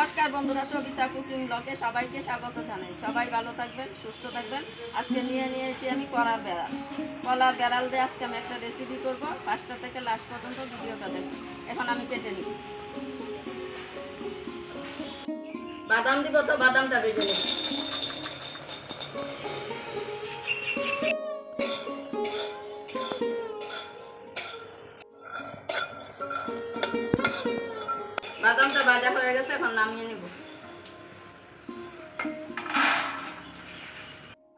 নমস্কার বন্ধুরা, সবিতা কুকিং ব্লকে সবাইকে স্বাগত জানাই। সবাই ভালো থাকবেন, সুস্থ থাকবেন। আজকে নিয়ে নিয়েছি আমি কলার বেড়াল। কলার বেড়াল দিয়ে আজকে আমি একটা রেসিপি করব। পাঁচটা থেকে লাস্ট পর্যন্ত ভিডিওটা দেখুন। এখন আমি কেটে নিই বাদাম দিব তো, বাদামটা ভেজে নিব। বাদামটা ভাজা হয়ে এখন নামিয়ে নিব।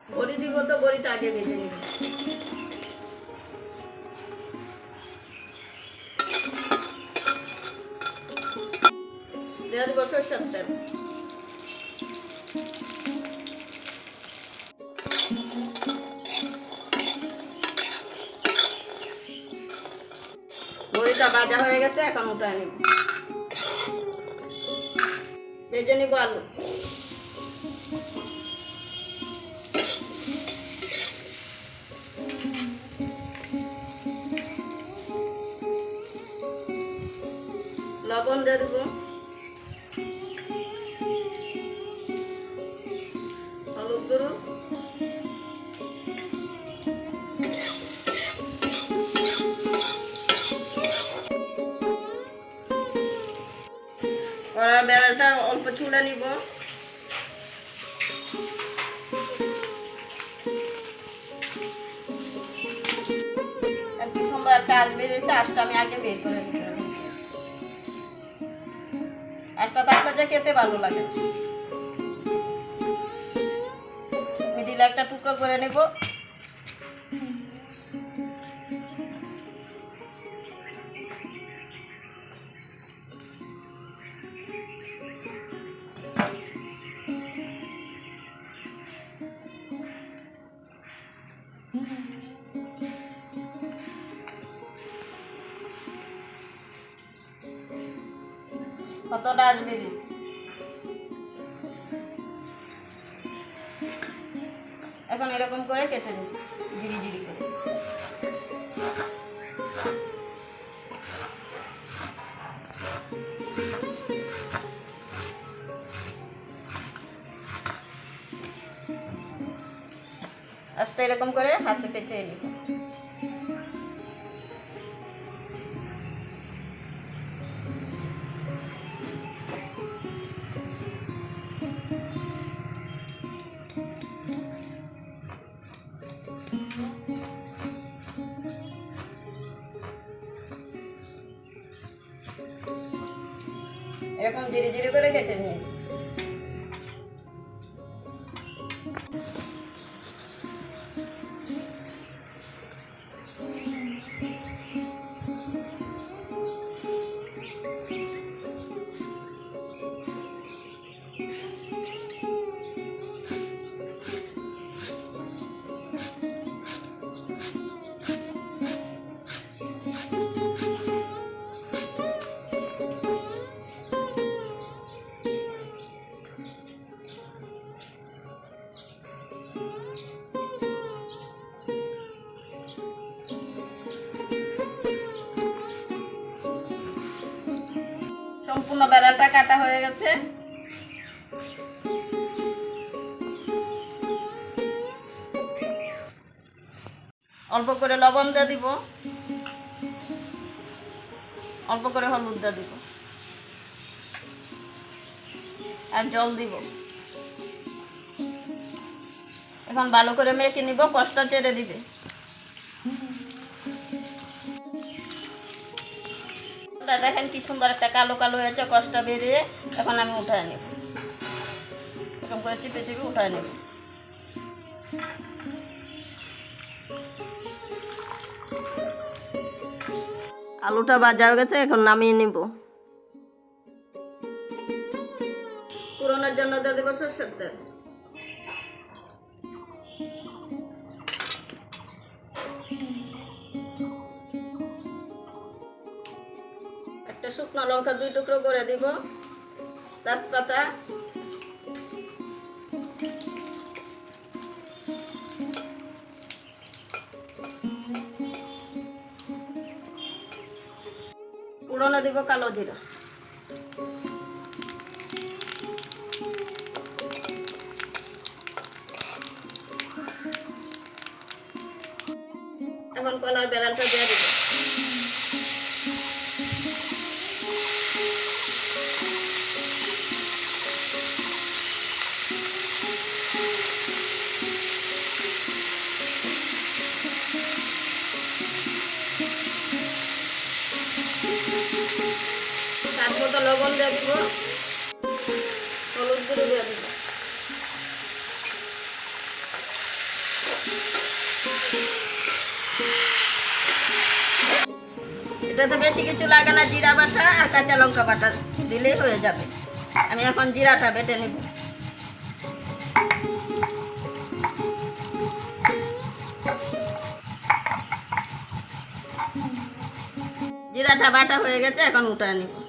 বড়ি দিব তো, বড়িটা আগে ভেজে নিব। দিয়ে দিব সরষের বড়িটা ভাজা হয়ে গেছে, এখন উঠায় নিব। ভেজে নিব আলু লবণ দিয়ে দেব। কড়া বেড়ালটা অল্প চুলে নিব। একটু আমি আগে বের করে যে ভালো লাগে। একটা টুকরো করে নেব। কতটা আসবে দিস এখন এরকম করে কেটে দিন জিরি জিরি করে। আজটা এরকম করে হাতে পেঁচে নিব। এরকম জিরি জিরি করে কেটে নিয়েছি। সম্পূর্ণ বেড়ালটা কাটা হয়ে গেছে। অল্প করে লবণ দিয়ে দিব। অল্প করে হলুদ দিয়ে দিব। আর জল দিব। এখন ভালো করে মেখে নিব কষ্টা চেড়ে দিবে। টা দেখেন কি সুন্দর একটা কালো কালো হয়েছে কষ্টা বেরিয়ে এখন আমি উঠায় নেব। এরকম করে চিপে চিপে উঠায় নেব। আলুটা ভাজা হয়ে গেছে, এখন নামিয়ে নিব। পুরোনোর জন্য দিয়ে দেবো সর্ষের শুকনো লঙ্কা দুই টুকরো করে দিব। তাজপাতা। পুরনো দিব কালো জিরা। এখন কলার বেড়ালটা দিয়ে এটাতে বেশি কিছু লাগে না, জিরা বাটা আর কাঁচা লঙ্কা বাটা দিলেই হয়ে যাবে। আমি এখন জিরাটা বেটে নেব। জিরাটা বাটা হয়ে গেছে, এখন উঠায় নিব।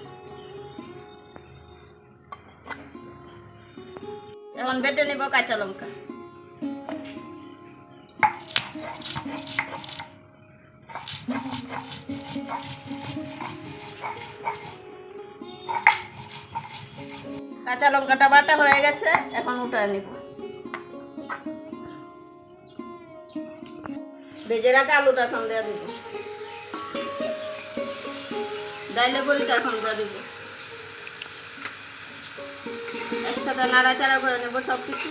এখন বেটে নিব কাঁচা লঙ্কা। কাঁচা লঙ্কাটা বাটা হয়ে গেছে, এখন উঠায় নিব। ভেজে রাখা আলুটা এখন দিয়ে দিব। ডাইলে বড়িটা এখন দিয়ে দিব। একসাথে নাড়াচাড়া করে নেব সব কিছু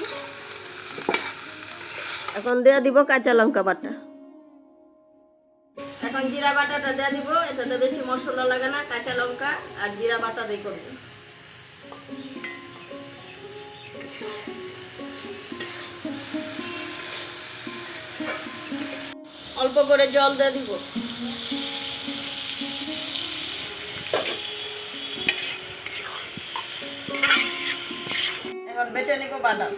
এখন দিয়ে দিব কাঁচা লঙ্কা বাটা। এখন জিরা বাটাটা দিয়ে দিব এটাতে বেশি মশলা লাগে না কাঁচা লঙ্কা আর জিরা বাটা দিয়ে করব। অল্প করে জল দিয়ে দিব। এখন বেটে নিব বাদাম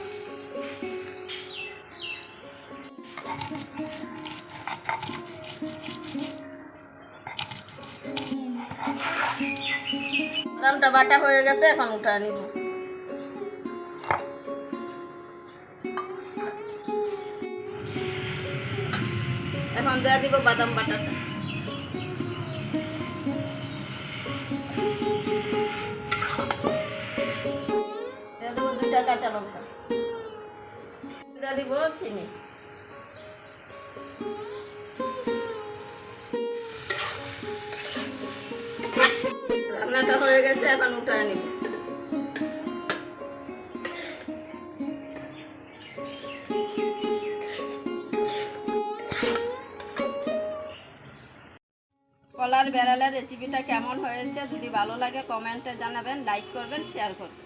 বাদামটা বাটা হয়ে গেছে, এখন উঠা নিব। এখন দেওয়া দিব বাদাম বাটাটা। কাঁচা লঙ্কা দিব চিনি রান্নাটা হয়ে গেছে, এখন উঠায় নিব। কলার বেড়ালের রেসিপিটা কেমন হয়েছে, যদি ভালো লাগে কমেন্টে জানাবেন লাইক করবেন শেয়ার করবেন।